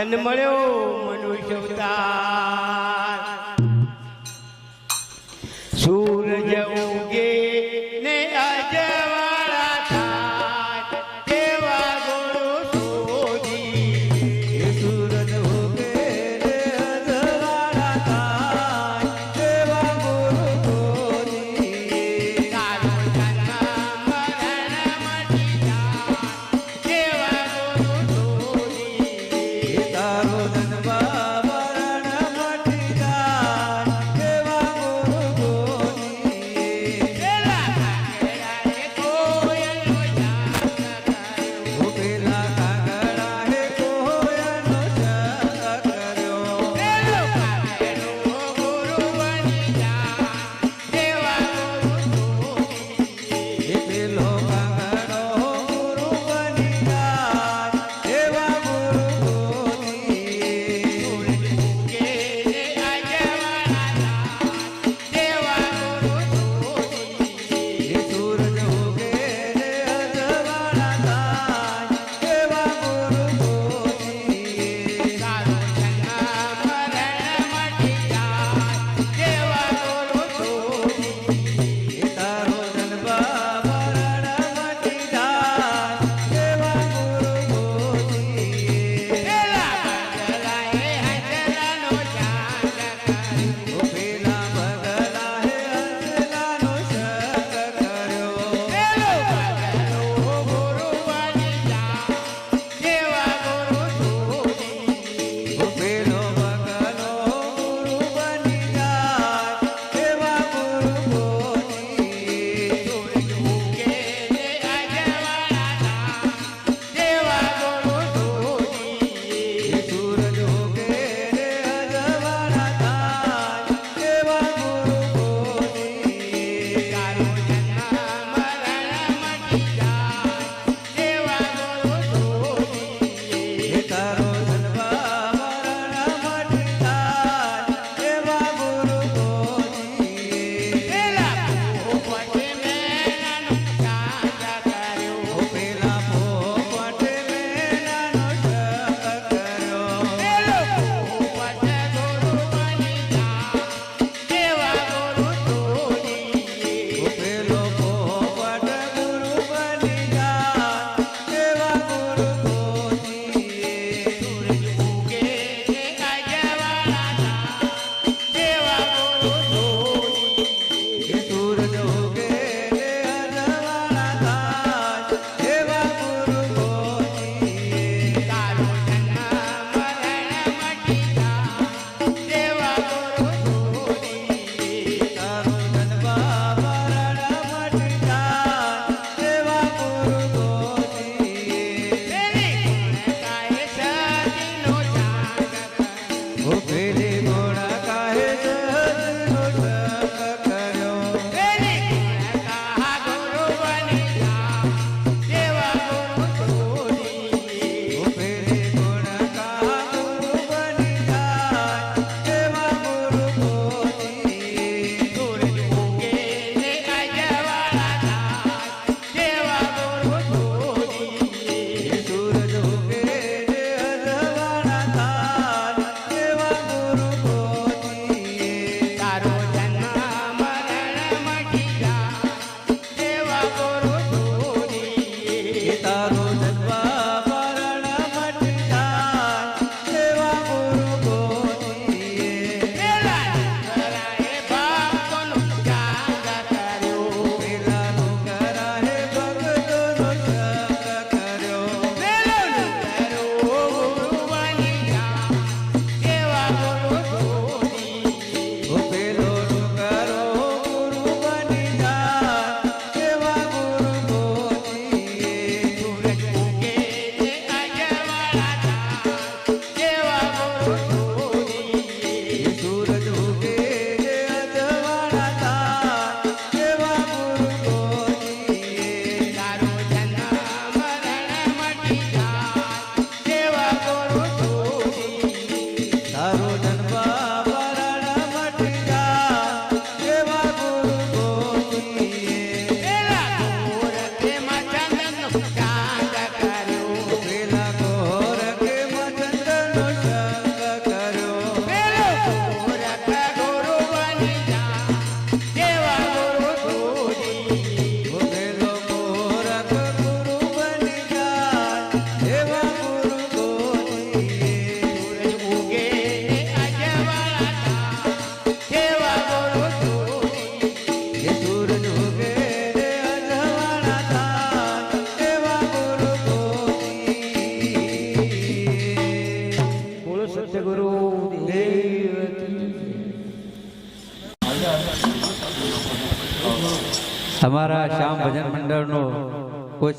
તન મળ્યો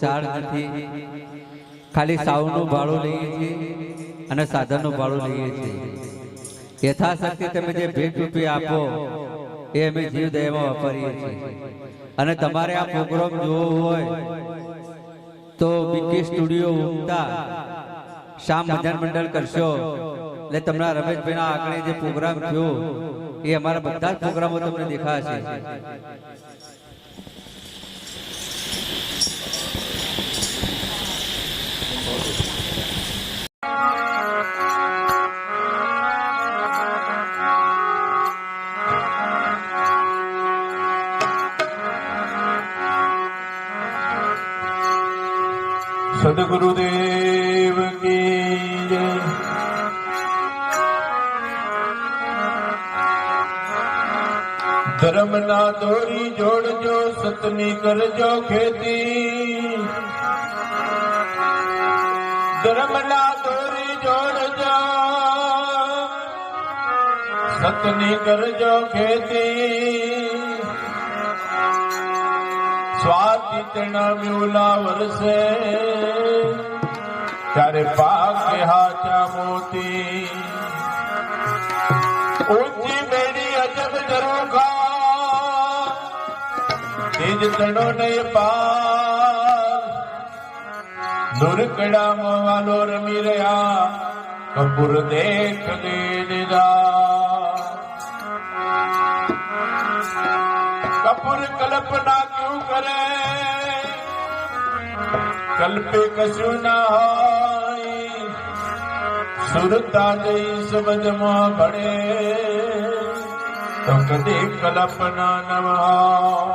ચાર્જ નથી. ખાલી સાવનું ભાડું લઈએ છીએ અને સાધનનું ભાડું લઈએ છીએ. યથાશક્તિ તમે જે ભેટ રૂપી આપો એ અમે જીવ દયામાં વાપરીએ છીએ. અને તમારે આ પ્રોગ્રામ જોવો હોય તો બીકે સ્ટુડિયો ઉમતા શામ ભજન મંડળ કરશો. એટલે તમને રમેશભાઈના આગળ જે પ્રોગ્રામ થયો એ અમારા બધા જ પ્રોગ્રામો તમને દેખાશે. સદગુરુદેવ કી જય ધર્મના દોરી જોડજો સતની કરજો ખેતી ધર્મના દોરી જોડજો સતની કરજો ખેતી સ્વાતિતના મ્યુલા વરસે. ત્યારે પાકે હાચા મોતી. ઊંચી બેડી અજબ ઝરૂખા તેજ તણો નહીં પાર દુર્કડા રમી રહ્યા. કપૂર દેખ દે દીધા. કપૂર કલ્પના ક્યુ કરે? કલ્પે કશું ના હોય? સુરતા જઈ સમજમાં ભણે. તો કદી કલ્પના ન હોય.